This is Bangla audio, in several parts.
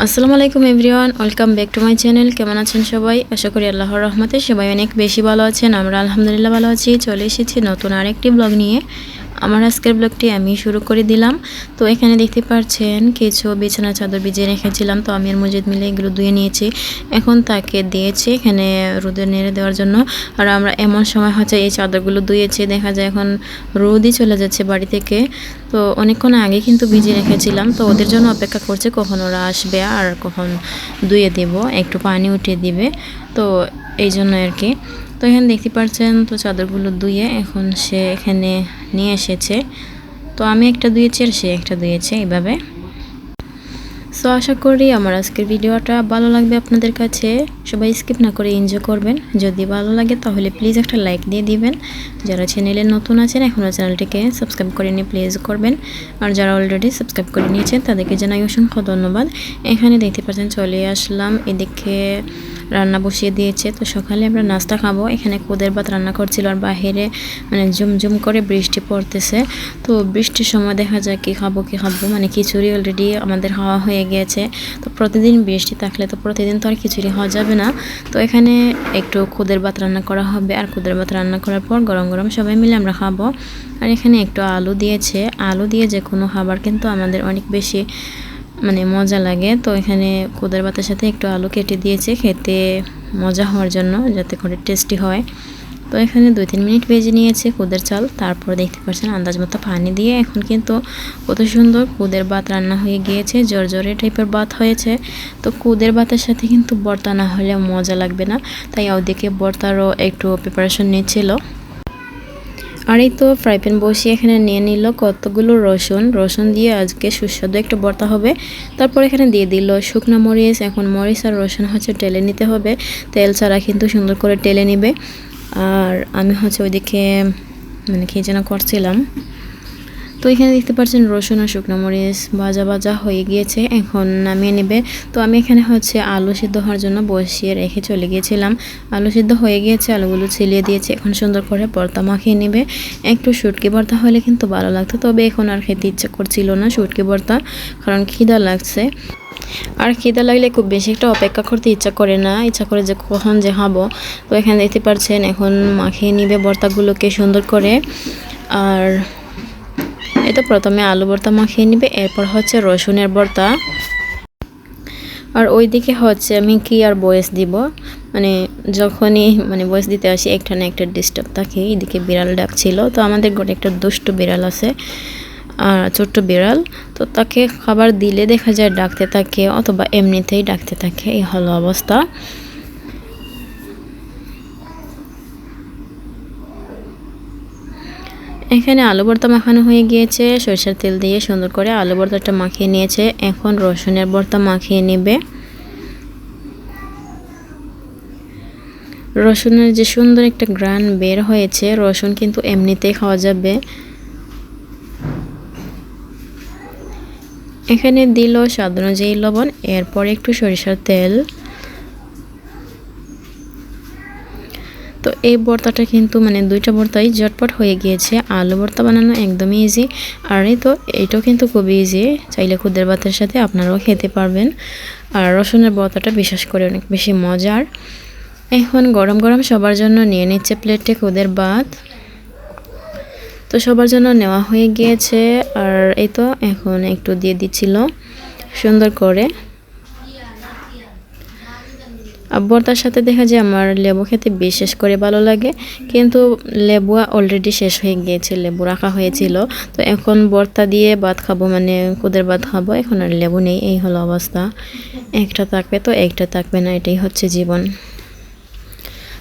আসসালামু আলাইকুম everyone, welcome back to my channel. কেমন আছেন সবাই? আশা করি আল্লাহর রহমতে সবাই অনেক বেশি ভালো আছেন। আমরা আলহামদুলিল্লাহ ভালো আছি। চলে এসেছি নতুন আরেকটি ব্লগ নিয়ে। আমার আজকের ব্লগটি আমি শুরু করে দিলাম। তো এখানে দেখতে পাচ্ছেন, কিছু বিছানা চাদর ভিজিয়ে রেখেছিলাম। তো আমি আর মসজিদ মিলে এগুলো ধুয়ে নিয়েছি। এখন তাকে দিয়েছি এখানে রোদে নেড়ে দেওয়ার জন্য। আর আমরা এমন সময় হচ্ছে এই চাদরগুলো ধুয়েছি, দেখা যায় এখন রোদই চলে যাচ্ছে বাড়ি থেকে। তো অনেকক্ষণ আগে কিন্তু ভিজিয়ে রেখেছিলাম। তো ওদের জন্য অপেক্ষা করছে কখন ওরা আসবে আর কখন ধুয়ে দেব, একটু পানি উঠিয়ে দিবে। তো এই জন্য আর কি। তো এখানে দেখতে পাচ্ছেন তো চাদরগুলো ধুয়ে এখন সে এখানে নিয়ে এসেছে। তো আমি একটা ধুয়েছি আর সে একটা ধুয়েছে এইভাবে। সো আশা করি আমার আজকের ভিডিওটা ভালো লাগবে আপনাদের কাছে। সবাই স্কিপ না করে এনজয় করবেন। যদি ভালো লাগে তাহলে প্লিজ একটা লাইক দিয়ে দিবেন। যারা চ্যানেলে নতুন আছেন এখনও চ্যানেলটিকে সাবস্ক্রাইব করে নিয়ে প্লিজ করবেন। আর যারা অলরেডি সাবস্ক্রাইব করে নিয়েছেন, তাদেরকে জানাই অসংখ্য ধন্যবাদ। এখানে দেখতে পাচ্ছেন চলে আসলাম। এদিকে রান্না বসিয়ে দিয়েছে। তো সকালে আমরা নাস্তা খাব। এখানে কোদের ভাত রান্না করছিল আর বাহিরে মানে ঝুমঝুম করে বৃষ্টি পড়তেছে। তো বৃষ্টির সময় দেখা যায় কি খাব কি খাব। মানে খিচুড়ি অলরেডি আমাদের খাওয়া হয়ে গিয়েছে তো প্রতিদিন বৃষ্টি থাকলে তো প্রতিদিন তো আর খিচুড়ি হওয়া যাবে না। তো এখানে একটু খুদের ভাত রান্না করা হবে। আর খুদের ভাত রান্না করার পর গরম গরম সবাই মিলে আমরা খাব। আর এখানে একটু আলু দিয়েছে। আলু দিয়ে যে কোনো খাবার কিন্তু আমাদের অনেক বেশি মানে মজা লাগে। তো এখানে কোদের ভাতের সাথে একটু আলু কেটে দিয়েছে। খেতে মজা হওয়ার জন্য যাতে করে টেস্টি হয়। তো এখানে দুই তিন মিনিট ভেজে নিয়েছে কুদের চাল। তারপর দেখতে পাচ্ছেন আন্দাজ মতো পানি দিয়ে এখন কিন্তু কত সুন্দর কুদের ভাত রান্না হয়ে গিয়েছে জর্জরে টাইপের ভাত হয়েছে। তো কুদের ভাতের সাথে কিন্তু বর্তা না হলে মজা লাগবে না, তাই ওদিকে বর্তারও একটু প্রিপারেশন নিচ্ছিল। আর এই তো ফ্রাই প্যান বসিয়ে এখানে নিয়ে নিল কতগুলো রসুন। রসুন দিয়ে আজকে সুস্বাদু একটা বর্তা হবে। তারপর এখানে দিয়ে দিল শুকনো মরিচ। এখন মরিচ আর রসুন হচ্ছে টেলে নিতে হবে। তেল ছাড়া কিন্তু সুন্দর করে টেলে নিবে। আর আমি হচ্ছে ওইদিকে মানে কি যেন করছিলাম তো এখানে দেখতে পাচ্ছেন রসুন আর শুকনো মরিচ ভাজা ভাজা হয়ে গিয়েছে, এখন নামিয়ে নেবে। তো আমি এখানে হচ্ছে আলু সিদ্ধ হওয়ার জন্য বসিয়ে রেখে চলে গিয়েছিলাম। আলু সিদ্ধ হয়ে গিয়েছে, আলুগুলো ছিলিয়ে দিয়েছে, এখন সুন্দর করে ভর্তা মাখিয়ে নেবে। একটু শুটকি ভর্তা হলে কিন্তু ভালো লাগতো, তবে এখন আর খেতে ইচ্ছা করছিল না শুটকি ভর্তা কারণ খিদা লাগছে। আর খিদা লাগলে খুব বেশি একটা অপেক্ষা করতে ইচ্ছা করে না, ইচ্ছা করে যে কখন যে খাব। তো এখানে দেখতে পাচ্ছেন, এখন মাখিয়ে নিবে ভর্তাগুলোকে সুন্দর করে। আর এটা প্রথমে আলু ভর্তা মাখিয়ে নিবে, এরপর হচ্ছে রসুনের ভর্তা। আর ওইদিকে হচ্ছে আমি কি আর বয়স দিব? মানে যখনই মানে বয়স দিতে আসি, একটা না একটা ডিস্টার্ব থাকে। এদিকে বিড়াল ডাকছিল তো আমাদের ঘরে একটা দুষ্ট বিড়াল আছে, আর ছোট্ট বিড়াল, তো তাকে খাবার দিলে দেখা যায় ডাকতে থাকে, অথবা এমনিতেই ডাকতে থাকে, এই হলো অবস্থা। এখানে আলু ভর্তা মাখানো হয়ে গিয়েছে। সরষের তেল দিয়ে সুন্দর করে আলু ভর্তাটা মাখিয়ে নিয়েছে। এখন রসুনের ভর্তা মাখিয়ে নেবে। রসুনের যে সুন্দর একটা গ্রান বের হয়েছে, রসুন কিন্তু এমনিতেই খাওয়া যাবে। এখানে দিল স্বাদ অনুযায়ী লবণ, এরপর একটু সরিষার তেল। তো এই ভর্তাটা কিন্তু মানে দুইটা ভর্তাই ঝটপট হয়ে গিয়েছে। আলু ভর্তা বানানো একদমই ইজি আর এই তো এইটাও কিন্তু খুবই ইজি চাইলে খুদের ভাতের সাথে আপনারাও খেতে পারবেন। আর রসুনের ভর্তাটা বিশেষ করে অনেক বেশি মজার। এখন গরম গরম সবার জন্য নিয়ে নিচ্ছে প্লেটে খুদের ভাত। তো সবার জন্য নেওয়া হয়ে গিয়েছে। আর এই তো, এখন একটু দিয়ে দিচ্ছিল সুন্দর করে। ভর্তার সাথে দেখা যায় আমার লেবু খেতে বিশেষ করে ভালো লাগে। কিন্তু লেবু অলরেডি শেষ হয়ে গিয়েছে, লেবু রাখা হয়েছিল। তো এখন ভর্তা দিয়ে ভাত খাব মানে কুদের ভাত খাব, এখন আর লেবু নেই, এই হলো অবস্থা। একটা থাকবে তো, একটা থাকবে না, এটাই হচ্ছে জীবন।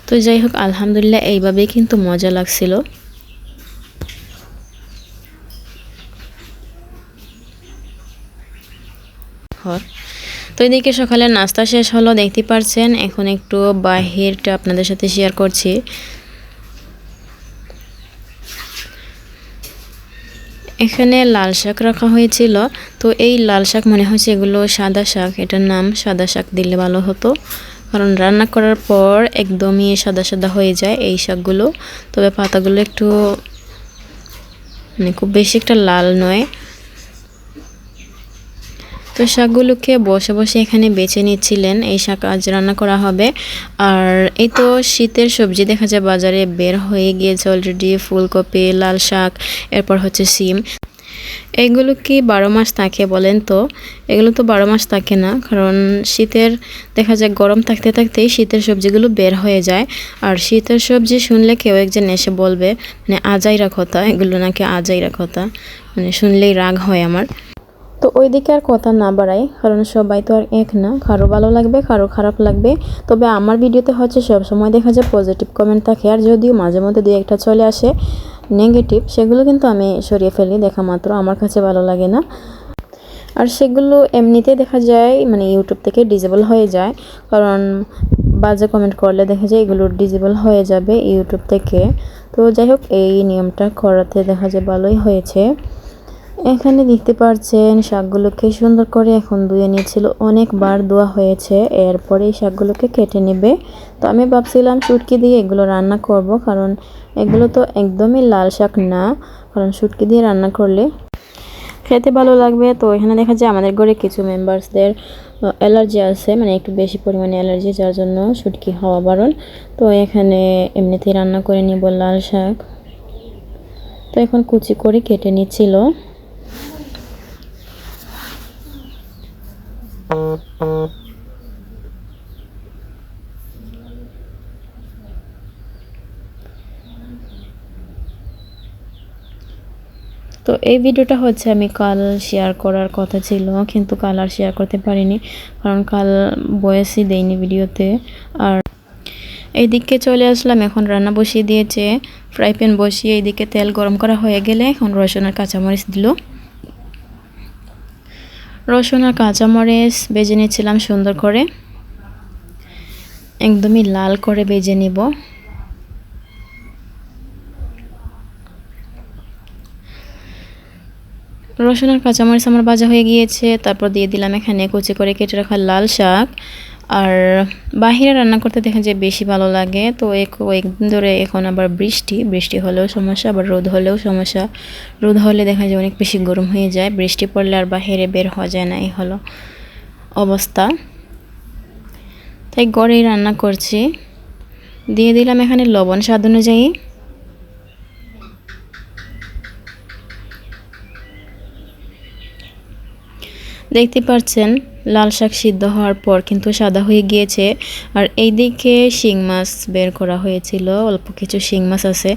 তো যাই হোক, আলহামদুলিল্লাহ এইভাবেই কিন্তু মজা লাগছিল। ঘর। তো এদিকে সকালে নাস্তা শেষ হলো দেখতে পারছেন, এখন একটু বাহিরটা আপনাদের সাথে শেয়ার করছি। এখানে লাল শাক রাখা হয়েছিল, তো এই লাল শাক মনে হচ্ছে এগুলো সাদা শাক, এটার নাম সাদা শাক দিলে ভালো হতো। কারণ রান্না করার পর একদমই সাদা সাদা হয়ে যায় এই শাকগুলো, তবে পাতাগুলো একটু মানে খুব বেশি একটা লাল নয়। তো শাকগুলোকে বসে বসে এখানে বেছে নিচ্ছিলেন। এই শাক আজ রান্না করা হবে। আর এই তো শীতের সবজি দেখা যায় বাজারে বের হয়ে গিয়েছে অলরেডি ফুলকপি, লাল শাক, এরপর হচ্ছে সিম। এইগুলো কি বারো মাস থাকে বলেন তো? এগুলো তো বারো মাস থাকে না, কারণ শীতের দেখা যায় গরম থাকতে থাকতেই শীতের সবজিগুলো বের হয়ে যায়। আর শীতের সবজি শুনলে কেউ একজন এসে বলবে মানে আজাইরা কথা। এগুলো নাকি আজাইরা কথা। মানে শুনলেই রাগ হয় আমার। তো ওই দিকে আর কথা না বাড়াই, কারণ সবাই তো আর এক না। কারও ভালো লাগবে, কারও খারাপ লাগবে। তবে আমার ভিডিওতে হচ্ছে সব সময় দেখা যায় পজিটিভ কমেন্ট থাকে, আর যদিও মাঝে মধ্যে দুই একটা চলে আসে নেগেটিভ সেগুলো কিন্তু আমি সরিয়ে ফেলি, দেখা মাত্র আমার কাছে ভালো লাগে না। আর সেগুলো এমনিতেই দেখা যায় মানে ইউটিউব থেকে ডিজেবল হয়ে যায়, কারণ বাজে কমেন্ট করলে দেখা যায় এগুলো ডিজেবল হয়ে যাবে ইউটিউব থেকে। তো যাই হোক, এই নিয়মটা করাতে দেখা যায় ভালোই হয়েছে। এখানে দেখতে পারছেন, শাকগুলোকে সুন্দর করে এখন ধুয়ে নিয়েছিল। অনেকবার ধোয়া হয়েছে, এরপরে এই শাকগুলোকে কেটে নেবে। তো আমি ভাবছিলাম শুটকি দিয়ে এগুলো রান্না করব, কারণ এগুলো তো একদমই লাল শাক না। কারণ শুটকি দিয়ে রান্না করলে খেতে ভালো লাগবে। তো এখানে দেখা যায় আমাদের ঘরে কিছু মেম্বার্সদের অ্যালার্জি আছে মানে একটু বেশি পরিমাণে অ্যালার্জি যার জন্য শুটকি হওয়া বারণ। তো এখানে এমনিতেই রান্না করে নিব লাল শাক। তো এখন কুচি করে কেটে নিচ্ছিল। তো এই ভিডিওটা হচ্ছে আমি কাল শেয়ার করার কথা ছিল, কিন্তু কাল আর শেয়ার করতে পারিনি, কারণ কাল বয়সই দেয়নি ভিডিওতে। আর এইদিকে চলে আসলাম, এখন রান্না বসিয়ে দিয়েছে, ফ্রাই প্যান বসিয়ে এইদিকে তেল গরম করা হয়ে গেলে এখন রসুন আর কাঁচামরিচ দিল। রসুন আর কাঁচামরিচ বেজে নিচ্ছিলাম সুন্দর করে। একদমই লাল করে বেজে নিব। রসুন আর কাঁচামরিচ আমার ভাজা হয়ে গিয়েছে, তারপর দিয়ে দিলাম এখানে কুচি করে কেটে রাখা লাল শাক। আর বাহিরে রান্না করতে দেখা যায় বেশি ভালো লাগে। তো একদিন ধরে এখন আবার বৃষ্টি বৃষ্টি হলেও সমস্যা, আবার রোদ হলেও সমস্যা। রোদ হলে দেখা যায় অনেক বেশি গরম হয়ে যায়। বৃষ্টি পড়লে আর বাহিরে বের হওয়া যায় না, এই হলো অবস্থা। তাই গড়েই রান্না করছি। দিয়ে দিলাম এখানে লবণ স্বাদ অনুযায়ী। দেখতে পাচ্ছেন লাল শাক সিদ্ধ হওয়ার পর কিন্তু সাদা হয়ে গিয়েছে। আর এই দিকে শিং মাছ বের করা হয়েছিল, অল্প কিছু শিং মাছ আছে।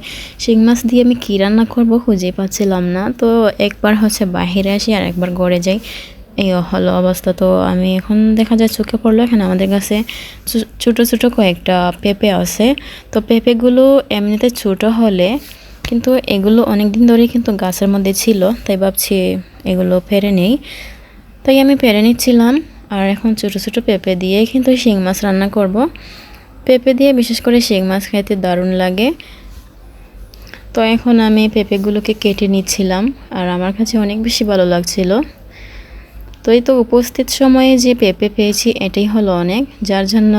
শিং মাছ দিয়ে আমি কী রান্না করব খুঁজে পাচ্ছিলাম না। তো একবার হচ্ছে বাহিরে আসি আর একবার গড়ে যাই। এই হলো অবস্থা। তো আমি এখন দেখা যায় চোখে পড়ল, এখানে আমাদের কাছে ছোটো ছোটো কয়েকটা পেঁপে আছে। তো পেঁপেগুলো এমনিতে ছোট হলে কিন্তু এগুলো অনেক দিন ধরেই কিন্তু গাছের মধ্যে ছিল, তাই ভাবছি এগুলো ফেরে নেই। তাই আমি পেরে নিচ্ছিলাম। আর এখন ছোটো ছোটো পেঁপে দিয়ে কিন্তু শিং মাছ রান্না করব। পেঁপে দিয়ে বিশেষ করে শিং মাছ খাইতে দারুণ লাগে। তো এখন আমি পেঁপেগুলোকে কেটে নিচ্ছিলাম আর আমার কাছে অনেক বেশি ভালো লাগছিল। তো এই তো উপস্থিত সময়ে যে পেঁপে পেয়েছি এটাই হলো অনেক। যার জন্য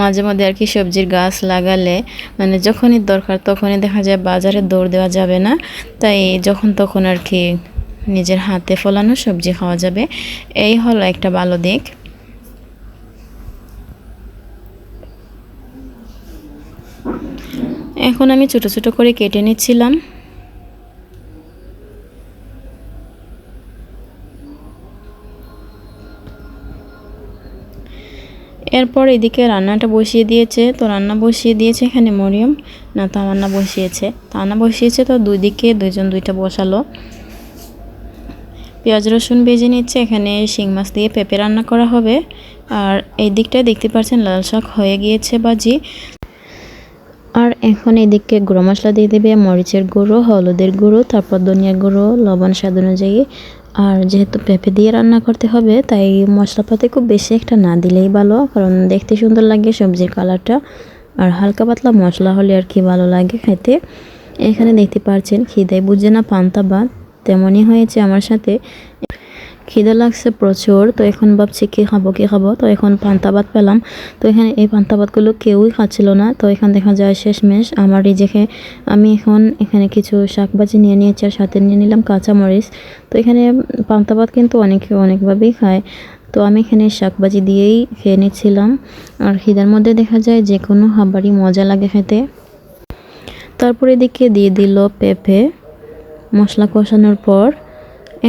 মাঝে মধ্যে আর কি সবজির গাছ লাগালে মানে যখনই দরকার তখনই দেখা যায় বাজারে দৌড় দেওয়া যাবে না। তাই যখন তখন আর কি নিজের হাতে ফলানো সবজি খাওয়া যাবে। এই হলো একটা ভালো দিক। এখন আমি ছোট ছোট করে কেটে নিচ্ছিলাম। এরপর এদিকে রান্নাটা বসিয়ে দিয়েছে। তো রান্না বসিয়ে দিয়েছে এখানে মরিয়ম। না, তামান্না বসিয়েছে। তা তান্না বসিয়েছে তো দুই দিকে দুইজন দুইটা বসালো। পেঁয়াজ, রসুন ভেজে নিচ্ছে। এখানে শিং মাছ দিয়ে পেঁপে রান্না করা হবে। আর এই দিকটায় দেখতে পাচ্ছেন, লাল শাক হয়ে গিয়েছে বাজি। আর এখন এদিকে গুঁড়ো মশলা দিয়ে দেবে মরিচের গুঁড়ো, হলুদের গুঁড়ো, তারপর ধনিয়া গুঁড়ো, লবণ স্বাদ অনুযায়ী। আর যেহেতু পেঁপে দিয়ে রান্না করতে হবে, তাই মশলাপাতি খুব বেশি একটা না দিলেই ভালো, কারণ দেখতে সুন্দর লাগে সবজির কালারটা। আর হালকা পাতলা মশলা হলে আর কি ভালো লাগে খেতে। এখানে দেখতে পাচ্ছেন খিদাই বুঝে না পান্তা ভাত। তেমনই হয়েছে আমার সাথে। খিদে লাগছে প্রচুর, তো এখন ভাবছি কী খাব কী খাব? তো এখন পান্তা ভাত পেলাম। তো এখানে এই পান্তা ভাতগুলো কেউই খাচ্ছিল না। তো এখানে দেখা যায় শেষমেশ আমার যে আমি এখন এখানে কিছু শাকভাজি নিয়ে নিয়েছি আর সাথে নিয়ে নিলাম কাঁচামরিচ। তো এখানে পান্তা ভাত কিন্তু অনেকে অনেকভাবেই খায়। তো আমি এখানে শাকভাজি দিয়েই খেয়ে নিচ্ছিলাম। আর খিদার মধ্যে দেখা যায় যে কোনো খাবারই মজা লাগে খেতে। তারপরে এদিকে দিয়ে দিল পেঁপে। মশলা কষানোর পর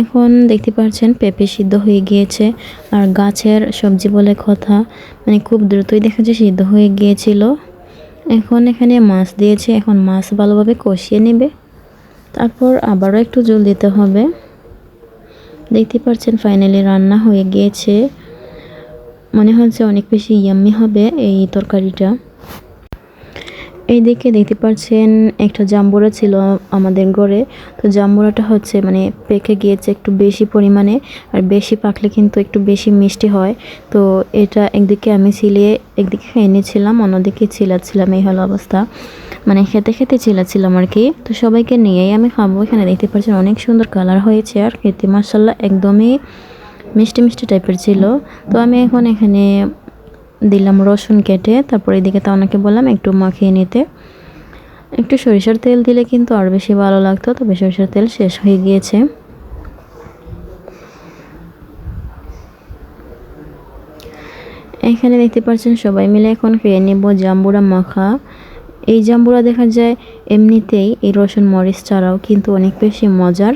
এখন দেখতে পাচ্ছেন পেঁপে সিদ্ধ হয়ে গিয়েছে আর গাছের সবজি বলে কথা। মানে খুব দ্রুতই দেখা যায় সিদ্ধ হয়ে গিয়েছিল। এখন এখানে মাছ দিয়েছে, এখন মাছ ভালোভাবে কষিয়ে নেবে। তারপর আবারও একটু জল দিতে হবে। দেখতে পাচ্ছেন ফাইনালি রান্না হয়ে গিয়েছে। মনে হচ্ছে অনেক বেশি ইয়াম্মি হবে এই তরকারিটা। এই দিকে দেখতে পাচ্ছেন একটা জাম্বুরা ছিল আমাদের ঘরে। তো জাম্বুরাটা হচ্ছে মানে পেকে গিয়েছে একটু বেশি পরিমাণে আর বেশি পাকলে কিন্তু একটু বেশি মিষ্টি হয়। তো এটা একদিকে আমি ছিলিয়ে একদিকে খেয়ে নিয়েছিলাম অন্যদিকে ছিলাচ্ছিলাম। এই হলো অবস্থা। মানে খেতে খেতে ছিলাচ্ছিলাম আর কি। তো সবাইকে নিয়েই আমি খাব। এখানে দেখতে পাচ্ছেন অনেক সুন্দর কালার হয়েছে আর খেতে মাসাল্লাহ একদমই মিষ্টি মিষ্টি টাইপের ছিল। তো আমি এখন এখানে দিলাম রসুন কেটে, তারপর এদিকে তা ওনাকে বললাম একটু মাখিয়ে নিতে। একটু সরিষার তেল দিলে কিন্তু আর বেশি ভালো লাগতো, তবে সরিষার তেল শেষ হয়ে গিয়েছে। এখানে দেখতে পাচ্ছেন সবাই মিলে এখন খেয়ে নেব জাম্বুরা মাখা। এই জাম্বুরা দেখা যায় এমনিতেই এই রসুন মরিচ ছাড়াও কিন্তু অনেক বেশি মজার।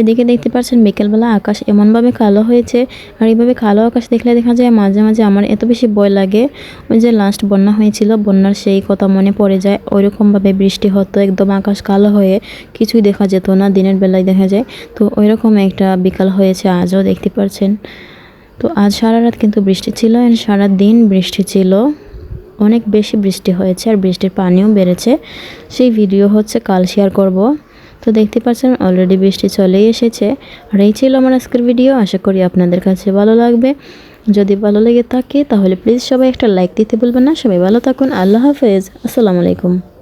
এদিকে দেখতে পাচ্ছেন বিকেলবেলা আকাশ এমনভাবে কালো হয়েছে, আর এইভাবে কালো আকাশ দেখলে দেখা যায় মাঝে মাঝে আমার এত বেশি ভয় লাগে। ওই যে লাস্ট বন্যা হয়েছিল, বন্যার সেই কথা মনে পড়ে যায়। ওইরকমভাবে বৃষ্টি হতো, একদম আকাশ কালো হয়ে কিছুই দেখা যেত না, দিনের বেলায় দেখা যায়। তো ওইরকম একটা বিকাল হয়েছে, আজও দেখতে পাচ্ছেন। তো আজ সারা রাত কিন্তু বৃষ্টি ছিল অ্যান্ড সারা দিন বৃষ্টি ছিল। অনেক বেশি বৃষ্টি হয়েছে, আর বৃষ্টির পানিও বেড়েছে। সেই ভিডিও হচ্ছে কাল শেয়ার করব। তো দেখতে পাচ্ছেন অলরেডি বৃষ্টি চলেই এসেছে। আর এই ছিল আমার আজকের ভিডিও আশা করি আপনাদের কাছে ভালো লাগবে। যদি ভালো লেগে থাকে, তাহলে প্লিজ সবাই একটা লাইক দিতে বলবেন না। সবাই ভালো থাকুন, আল্লাহ হাফেজ। আসসালামু আলাইকুম।